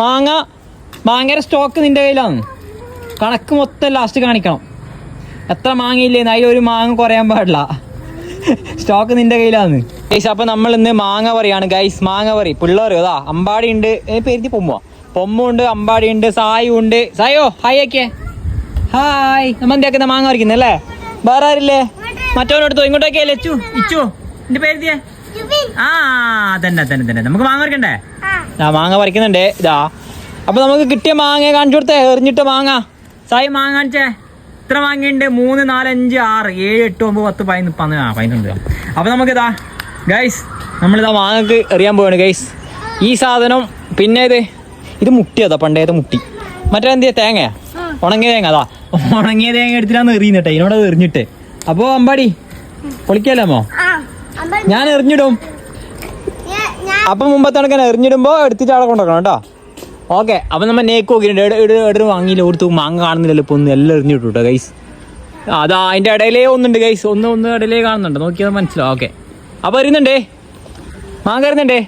മാങ്ങ മാങ്ങയുടെ സ്റ്റോക്ക് നിന്റെ കയ്യിലാണ്. കണക്ക് മൊത്തം ലാസ്റ്റ് കാണിക്കണം. എത്ര മാങ്ങയില്ലേന്ന് ഒരു മാങ്ങ കുറയാൻ പാടില്ല. സ്റ്റോക്ക് നിന്റെ കയ്യിലാണ്. ഗൈസ് അപ്പൊ നമ്മൾ ഇന്ന് മാങ്ങ പറയാണ് ഗൈസ് മാങ്ങ പറി പിള്ളേർ അതാ അമ്പാടി ഉണ്ട്. പേരുത്തി പൊമ്മോ പൊമ്മ ഉണ്ട് അമ്പാടി ഉണ്ട് സായു ഉണ്ട്. സായോ ഹായ് ഒക്കെ. ഹായ് നമ്മൾ എന്തൊക്കെ മാങ്ങ പറിക്കുന്നല്ലേ വേറെ ആരില്ലേ? മറ്റവനോട് ഇങ്ങോട്ടൊക്കെ ലച്ചു ഇച്ചു എന്റെ പേരുത്തിയേ ആ അതന്നെ തന്നെ തന്നെ നമുക്ക് മാങ്ങ പറിക്കണ്ടേ? ആ. മാങ്ങ പറിക്കുന്നുണ്ട്. ഇതാ. അപ്പൊ നമുക്ക് കിട്ടിയ മാങ്ങ കാണിച്ചു കൊടുത്തേ. എറിഞ്ഞിട്ട് മാങ്ങ. സായി മാങ്ങ കാണിച്ചേ. ഇത്ര മാങ്ങയുണ്ട്? മൂന്ന് നാല് അഞ്ച് ആറ് ഏഴ് എട്ട് ഒമ്പത് പത്ത് പതിനൊന്ന് പതിനൊന്ന് ആ പതിനൊന്ന് അപ്പൊ നമുക്ക് ഇതാ ഗൈസ് നമ്മളിതാ മാങ്ങക്ക് എറിയാൻ പോവാണ് ഗൈസ് ഈ സാധനം പിന്നെ ഇത് ഇത് മുട്ടിയതാ പണ്ടേത് മുട്ടി. മറ്റേ എന്തിയാ തേങ്ങയാ ഉണങ്ങിയ തേങ്ങ അതാ. ഉണങ്ങിയ തേങ്ങ എടുത്തിട്ടാണ് എറിയുന്നിട്ടെ ഇതിനോട് എറിഞ്ഞിട്ട്. അപ്പോ അമ്പാടി പൊളിക്കാലോ ഞാൻ എറിഞ്ഞിടും. അപ്പൊ മുമ്പത്തെ കണക്കിന് എറിഞ്ഞിടുമ്പോ എടുത്തിട്ട് അവിടെ കൊണ്ടുവരണം കേട്ടോ. ഓക്കെ അപ്പൊ നമ്മൾ നേക്ക് നോക്കിയിട്ടുണ്ട് എവിടെ വാങ്ങിയില്ല കൊടുത്തു മാങ്ങ കാണുന്നില്ലല്ലോ ഇപ്പൊ ഒന്ന് എല്ലാം എറിഞ്ഞിട്ടു കേട്ടോ ഗൈസ് അതാ അതിന്റെ ഇടയിലേ ഒന്നുണ്ട് ഗൈസ് ഒന്ന് ഒന്ന് ഇടയിലേ കാണുന്നുണ്ട്. നോക്കിയാൽ മനസ്സിലാവും. ഓക്കെ. അപ്പൊ എറിയുന്നുണ്ടേ? മാങ്ങ എറിയുന്നുണ്ടേ!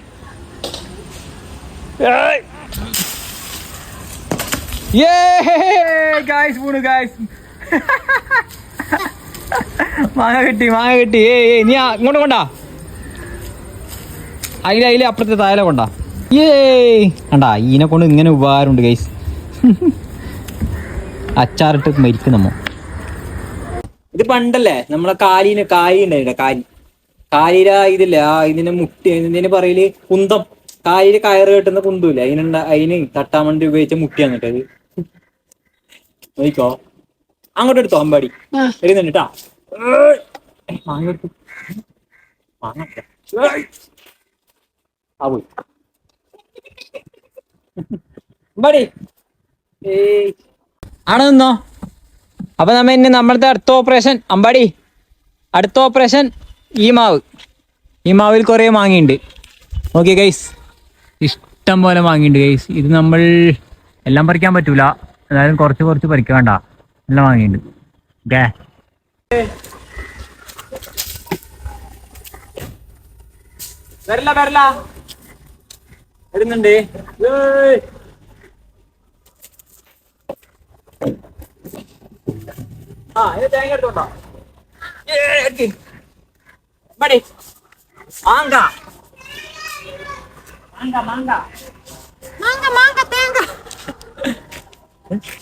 Guys, വീണു guys. മാങ്ങ കിട്ടി മാങ്ങ കിട്ടി. ഏ ഏ നീ ഇങ്ങോട്ട് കൊണ്ടാ. അയില അയില അപ്പുറത്തെ തായല കൊണ്ടാ. ഏ കണ്ടാ ഈനെ കൊണ്ട് ഇങ്ങനെ ഉപകാരമുണ്ട് ഗൈസ് അച്ചാറിട്ട് മരിക്കും നമ്മ ഇത് പണ്ടല്ലേ നമ്മളെ കാലിന് കാലി ഉണ്ടായില്ല കാലി കാലിര ഇതില്ല ആ ഇതിനെ മുട്ടി ഇതിനെ പറയൽ കുന്തം. കാലിൽ കയറ് കെട്ടുന്ന കുന്തമില്ല അതിനുണ്ട അതിന് തട്ടാമണ്ടി ഉപയോഗിച്ച മുട്ടിയാണ് വന്നിട്ടത്. നോക്കോ അങ്ങോട്ട് എടുത്തോ അമ്പാടി. വരുന്നുണ്ട് കേട്ടാ മാങ്ങ എടുത്തു മാങ്ങ എടുത്തോ. ഏയ്. ആ പോയി. അമ്പാടി. ഏയ്. ആണോ നിന്നോ? അപ്പൊ നമ്മ ഇനി നമ്മളത്തെ അടുത്ത ഓപ്പറേഷൻ അമ്പാടി. അടുത്ത ഓപ്പറേഷൻ ഈ മാവ്. ഈ മാവിൽ കുറേ മാങ്ങിയുണ്ട്. ഓക്കെ ഗൈസ് ഇഷ്ടം പോലെ മാങ്ങിയുണ്ട് ഗൈസ് ഇത് നമ്മൾ എല്ലാം പറിക്കാൻ പറ്റൂല. എന്നാലും കുറച്ച് കുറച്ച് പറിക്കണ്ട. എല്ലാം വാങ്ങിയിട്ടുണ്ട്. ഓക്കെ വരില്ല വരില്ല വരുന്നുണ്ട്. ആ ഇത് തേങ്ങ എടുക്ക്. ഇമ്മാടി. മാങ്ക മാങ്ക മാങ്ക മാങ്ങ മാങ്ങ തേങ്ങ.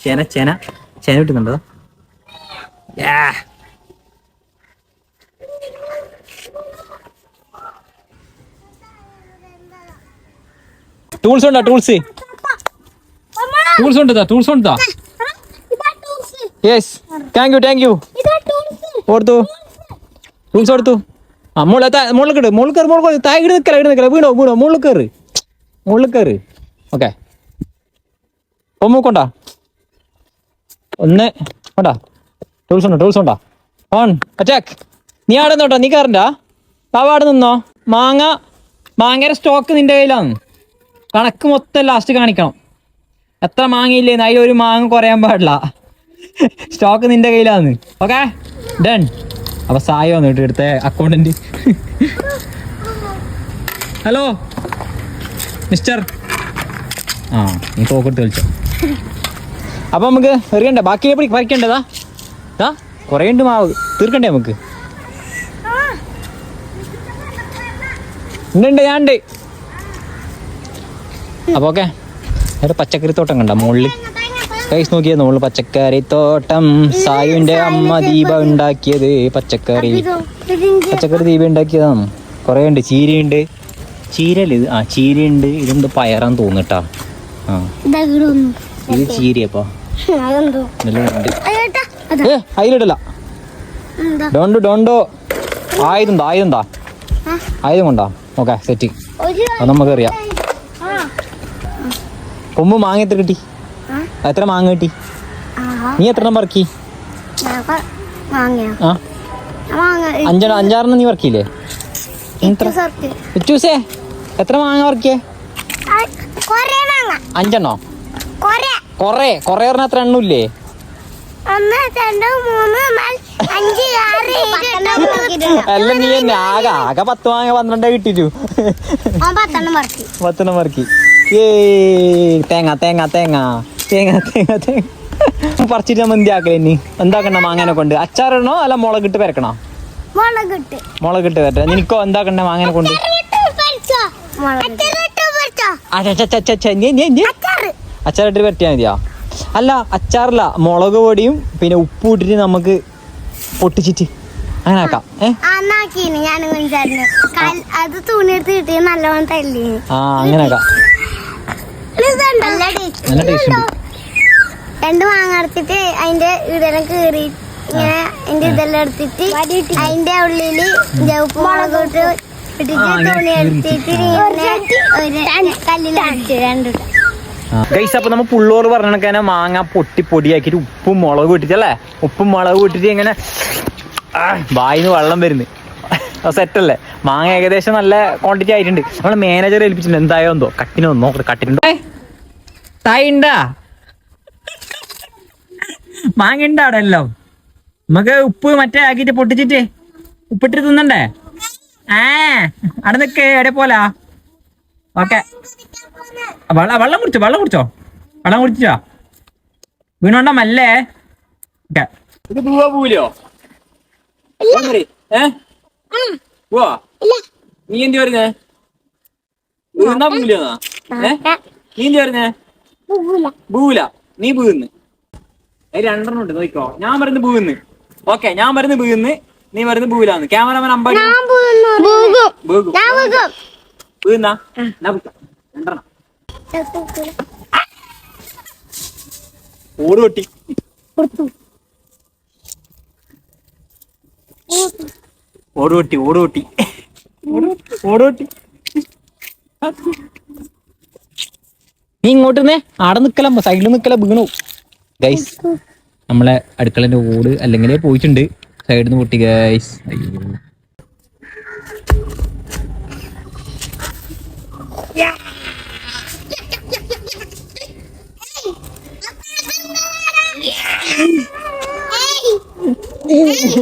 ചേന ചേന. ചേന കിട്ടുന്നുണ്ടോ. ടൂൾസ് ഉണ്ടോ ടൂൾസ് ടൂൾസ് ഉണ്ടോ ടൂൾസ് ഉണ്ടോ? Yes thank you thank you ഇതാ ടൂൾസ് കൊടുത്തു ആ മുകളിൽ മുകളിൽ കയറി മുകളിൽ കയറി മുകളിൽ താഴെ ഇട് നിൽക്കല ഇട് നിൽക്കല വീണോ വീണോ? മുകളിൽ കയറി മുകളിൽ കയറി ഓക്കെ ഒമ്മ കൊണ്ടാ. ഒന്ന് വേണ്ടാ. ടൂൾസ് ഉണ്ടോ ടൂൾസ് ഉണ്ടോ? ഓൺ അറ്റാക്ക് നീ ആടെ നിന്നോട്ടോ നീ കയറണ്ടാ? പാവ ആടെ നിന്നോ? മാങ്ങ മാങ്ങയുടെ സ്റ്റോക്ക് നിന്റെ കയ്യിലാണ്. കണക്ക് മൊത്തം ലാസ്റ്റ് കാണിക്കണം. എത്ര മാങ്ങയില്ലേന്ന് അതിൽ ഒരു മാങ്ങ കുറയാൻ പാടില്ല. സ്റ്റോക്ക് നിന്റെ കയ്യിലാണ്. ഓക്കെ ഡൺ അപ്പൊ സായോ വന്നിട്ട് അക്കൗണ്ടന്റ് ഹലോ മിസ്റ്റർ ആ നീ തോക്കെടുത്ത് കളിച്ചോ. അപ്പൊ നമുക്ക് എറിയണ്ടേ. ബാക്കി എപ്പടി പറിക്കണ്ടതാ ദാ കുറേ ഉണ്ട് മാവ്. തീർക്കണ്ടേ നമുക്ക്? ഉണ്ട് ഞാൻ ഉണ്ട് അപ്പൊ ഓക്കെ. ഒരു പച്ചക്കറി തോട്ടം കണ്ട മുകളിൽ കൈസ് നോക്കിയത് മുകളിൽ പച്ചക്കറി തോട്ടം സായുവിന്റെ അമ്മ ദീപ ഉണ്ടാക്കിയത് പച്ചക്കറി. പച്ചക്കറി ദീപ ഉണ്ടാക്കിയതാണ്. കുറേ ഉണ്ട് ചീരയുണ്ട്. ചീരയല്ലേ ഇത്? ആ ചീരയുണ്ട്. ഇതെന്ത് പയറാന്ന് തോന്നുട്ടാ ആ. ഇതാ ഇത് ചീരയപ്പോ അതിലിടല ഡോണ്ടോ ഡോണ്ടോ. ആയുധം താ ആയുധം താ ആ? ആയുധം കൊണ്ടാ. ഓക്കെ സെറ്റ് ഒരു അത് നമുക്കറിയാം. ആ. കൊമ്പ് മാങ്ങ എത്ര കിട്ടി? എത്ര മാങ്ങ കിട്ടി? നീ എത്ര എണ്ണം പറക്കി അഞ്ചെണ്ണം അഞ്ചാറെണ്ണം നീ പറക്കിയില്ലേ എത്ര? മാങ്ങ വാങ്ങ അഞ്ചെണ്ണോ? കൊറേ കൊറേ പറഞ്ഞ അത്ര എണ്ണം ഇല്ലേ ഒന്ന് രണ്ട് മൂന്ന് നാല് അഞ്ച് ആറ് ഏഴ് എട്ട് എല്ലാം നീ തന്നെ ആകെ ആകെ പത്ത് വാങ്ങ പന്ത്രണ്ടേ കിട്ടിച്ചു പത്തെണ്ണം മറക്കി പത്തെണ്ണം ഏ തേങ്ങ തേങ്ങ തേങ്ങ തേങ്ങ തേങ്ങ തേങ്ങ പറിച്ചിട്ട് നമ്മൾ എന്തിയാക്കലേ ഇനി എന്താക്കണ്ട മാങ്ങനെ കൊണ്ട് അച്ചാറിടണോ അല്ല മുളകിട്ട് പെരക്കണോ മുളകിട്ട് മുളകിട്ട് വരട്ടെ നിനക്കോ എന്താക്കണ്ട മാങ്ങനെ കൊണ്ട് അച്ചാറിട്ട് പറ്റിയാൽ മതിയാ? അല്ല അച്ചാറില്ല മുളക് പൊടിയും പിന്നെ ഉപ്പ് ഇട്ടിട്ട് നമുക്ക് പൊട്ടിച്ചിട്ട് അങ്ങനെ ആക്കാം. അത് തുണിയെടുത്ത് കിട്ടിയ നല്ലോണം തല്ലി. ആ അങ്ങനെ ആക്കാം. നല്ല ടേസ്റ്റ് രണ്ട് മാങ്ങ എടുത്തിട്ട് അതിന്റെ ഇടനെ കീറി ഇങ്ങനെ അതിന്റെ ഇതെല്ലാം എടുത്തിട്ട് അതിന്റെ ഉള്ളിൽ ചുവപ്പ് മുളക് ഇട്ട് ഇട്ടിട്ട് തുണി എടുത്തിട്ട് ഒരു കല്ലിലടിച്ച് രണ്ടിട്ട് ഗൈസ് അപ്പൊ നമ്മ പുള്ളോറ് പറഞ്ഞ മാങ്ങ പൊട്ടി പൊടിയാക്കിട്ട് ഉപ്പും മുളക് ഇട്ടിട്ട് അല്ലേ? ഉപ്പും മുളക് ഇട്ടിട്ട് ഇങ്ങനെ വായിന്ന് വെള്ളം വരുന്നു. സെറ്റല്ലേ മാങ്ങ ഏകദേശം നല്ല ക്വാണ്ടിറ്റി ആയിട്ടുണ്ട്. നമ്മളെ മാനേജർ ഏൽപ്പിച്ചിട്ടുണ്ട്. എന്തായോ എന്തോ? കട്ടിനോ നോക്കട്ടെ കട്ടിനുണ്ടോ തായിണ്ടാ മാങ്ങ ഉണ്ട് അവിടെ എല്ലാം നമുക്ക് ഉപ്പ് മറ്റേ ആക്കിട്ട് പൊട്ടിച്ചിട്ട് ഉപ്പിട്ട് തിന്നണ്ടേ? ആ അവിടെ നിക്ക് എവിടെ പോലാ? ഓക്കെ. വെള്ളം വെള്ളം കുടിച്ചോ വെള്ളം കുടിച്ചോ? വെള്ളം കുടിച്ചോ വീണോണ്ട മല്ലേ. ഇത്. പോവാ പോവില്ലോ പോവാ? നീ എന്ത് പറയുന്നേ വീണാ പോവില്ലെന്നാ ഏ? നീ എന്ത് പറയുന്നേ പൂവില നീ പൂന്ന് അത് രണ്ടെണ്ണം ഉണ്ട്. നോക്കോ ഞാൻ മരുന്ന് ബൂന്ന് ഓക്കെ ഞാൻ പറയുന്നത് പൂന്ന് നീ മരുന്ന് ബൂലാന്ന് ക്യാമറമാൻ അമ്പാടി പിടിച്ചോ. രണ്ടെണ്ണം. ഓട് പൊട്ടി. ഓട് പൊട്ടി ഓട് പൊട്ടി. ഓട് പൊട്ടി. നീ ഇങ്ങോട്ട് നിന്നേ. ആടെ നിക്കല സൈഡിൽ നിക്കല വീണു. ഗൈസ് നമ്മളെ അടുക്കളന്റെ ഓട് അല്ലെങ്കിൽ പോയിട്ടുണ്ട്. സൈഡിൽ നിന്ന് പൊട്ടി ഗൈസ് അയ്യോ.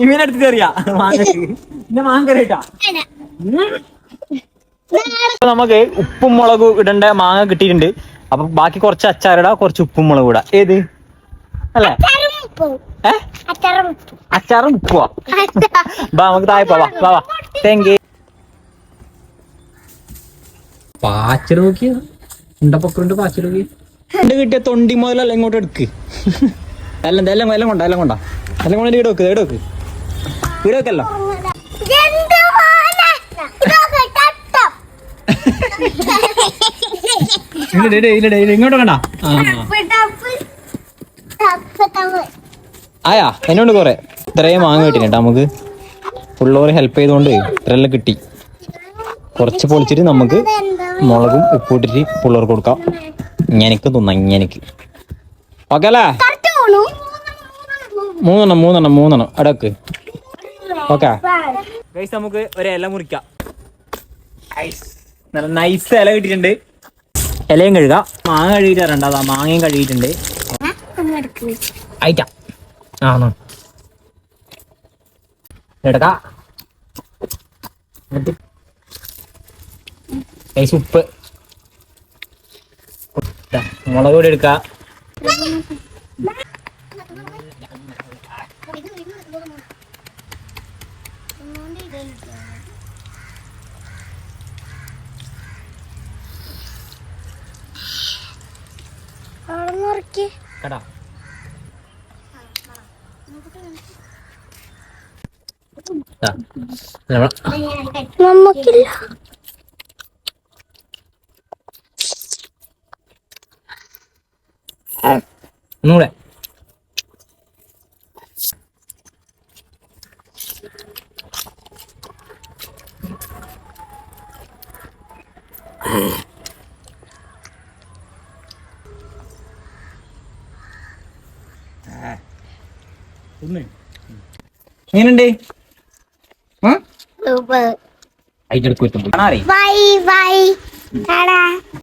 ഇവനടുത്ത് കയറിയാ നമുക്ക് ഉപ്പും മുളകും ഇടണ്ട മാങ്ങ കിട്ടിയിട്ടുണ്ട്. അപ്പൊ ബാക്കി കുറച്ച് അച്ചാറിടാ കുറച്ച് ഉപ്പും മുളകും ഇടാ. ഏത്? അല്ലേ? അച്ചാറും ഉപ്പുവാ? ബാ നമുക്ക് താഴെ പോവാ. വാ വാ. താങ്ക് യു പാച്ചൽ നോക്കിയ? ഉണ്ടപ്പൊക്കുണ്ട് പാച്ചൽ നോക്കി ഉണ്ട് കിട്ടിയ തൊണ്ടി മുതലല്ല ഇങ്ങോട്ട് എടുക്ക്. എല്ലാം എല്ലാം എല്ലാം കൊണ്ടാ എല്ലാം കൊണ്ടാ. എല്ലാം കൊണ്ട് ഇവിടെ വെക്ക് ഇവിടെ വെക്ക്. ഇവിടെ വെക്കല്ലോ. ഇങ്ങോട്ട് കണ്ട ആയാ എന്നോണ്ട് കൊറേ. ഇത്രയും മാങ്ങ കിട്ടിട്ടോ നമുക്ക്. ഫുള്ളോറ് ഹെൽപ്പ് ചെയ്തുകൊണ്ട് ഇത്രയെല്ലാം കിട്ടി. കുറച്ച് പൊളിച്ചിട്ട് നമുക്ക് മുളകും ഉപ്പിട്ടിട്ട് പിള്ളേർക്ക് കൊടുക്കാം. ഇങ്ങനെക്ക് തിന്നാം ഇങ്ങനെക്ക്. ഓക്കെ അല്ലേ മൂന്നെണ്ണം മൂന്നെണ്ണം മൂന്നെണ്ണം. അടക്ക്. ഓക്കെ. ഗൈസ് നമുക്ക് ഒരു ഇല മുറിക്കാം. നല്ല നൈസ് ഇല കിട്ടിയിട്ടുണ്ട്. ഇലയും കഴുകുക മാങ്ങ കഴുകിയിട്ടുണ്ട് അതാ മാങ്ങയും കഴുകിയിട്ടുണ്ട്. അയക്കാം. ആണോ ഉപ്പ്. മുളക് കൂടി എടുക്ക. കടാ. ദാ, നമ്മളെ നമുക്കില്ല. ഒന്നുകൂടെ. എങ്ങനെയുണ്ട് സൂപ്പർ അതിന്റെ അടുത്ത് ബൈ ബൈ ടാടാ